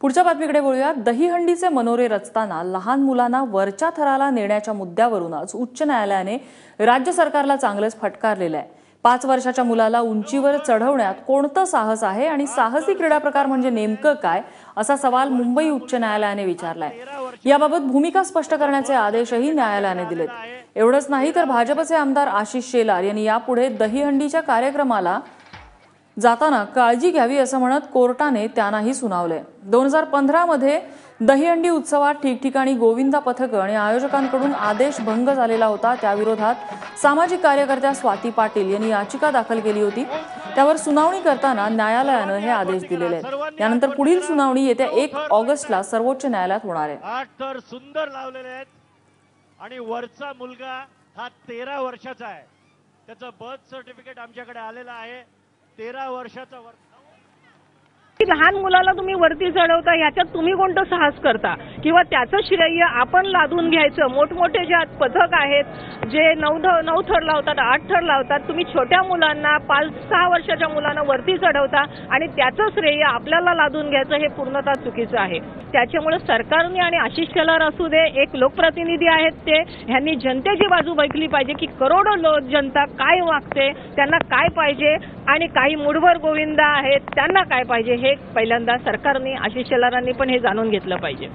पुढच्या बातमीकडे बोलूया दहीहंडीचे मनोरे रचताना लहान मुलांना वरच्या थराला नेण्याच्या मुद्द्यावरूनच उच्च न्यायालयाने राज्य सरकारला चांगलंच फटकारलेलं आहे. पाच वर्षाच्या मुलाला उंचीवर चढवण्यात कोणतं साहस आहे आणि साहसी क्रीडा प्रकार म्हणजे नेमकं काय असा सवाल मुंबई उच्च न्यायालयाने विचारलाय. याबाबत भूमिका स्पष्ट करण्याचे आदेशही न्यायालयाने दिलेत. एवढंच नाही तर भाजपचे आमदार आशिष शेलार यांनी यापुढे दहीहंडीच्या कार्यक्रमाला जाताना काळजी घ्यावी असं म्हणत कोर्टाने त्यांनाही सुनावलंय दोन हजार पंधरामध्ये दहीहंडी उत्सवात ठिकठिकाणी गोविंदा पथकं आणि आयोजकांकडून आदेश भंग झालेला होता. त्याविरोधात सामाजिक कार्यकर्त्या स्वाती पाटील यांनी याचिका दाखल केली होती. त्यावर सुनावणी करताना न्यायालयानं हे आदेश दिलेले आहेत. त्यानंतर पुढील सुनावणी येत्या एक ऑगस्टला सर्वोच्च न्यायालयात होणार आहे. आठ थर सुंदर लावलेले आहेत आणि वरचा मुलगा हा तेरा वर्षाचा आहे. त्याचं बर्थ सर्टिफिकेट आमच्याकडे आलेलं आहे. तेरा वर्षाचा वर्ग. लहान मुलाला तुम्ही वरती चढवता ह्याच्यात तुम्ही कोणतं साहस करता? किंवा त्याचं श्रेय आपण लादून घ्यायचं? मोठमोठे जे पथक आहेत जे नऊ नऊ थर लावतात आठ थर लावतात तुम्ही छोट्या मुलांना पाच सहा वर्षाच्या मुलांना वरती चढवता आणि त्याचं श्रेय आपल्याला लादून घ्यायचं हे पूर्णतः चुकीचं आहे. त्याच्यामुळे सरकारने आणि आशिष शेलार असू दे. एक लोकप्रतिनिधी आहेत ते. ह्यांनी जनतेची बाजू बघली पाहिजे की करोडो लोक जनता काय वागते त्यांना काय पाहिजे आणि काही मुठभर गोविंदा आहेत त्यांना काय पाहिजे हे पहिल्यांदा सरकारने आशिष शेलारांनी पण हे जाणून घेतलं पाहिजे.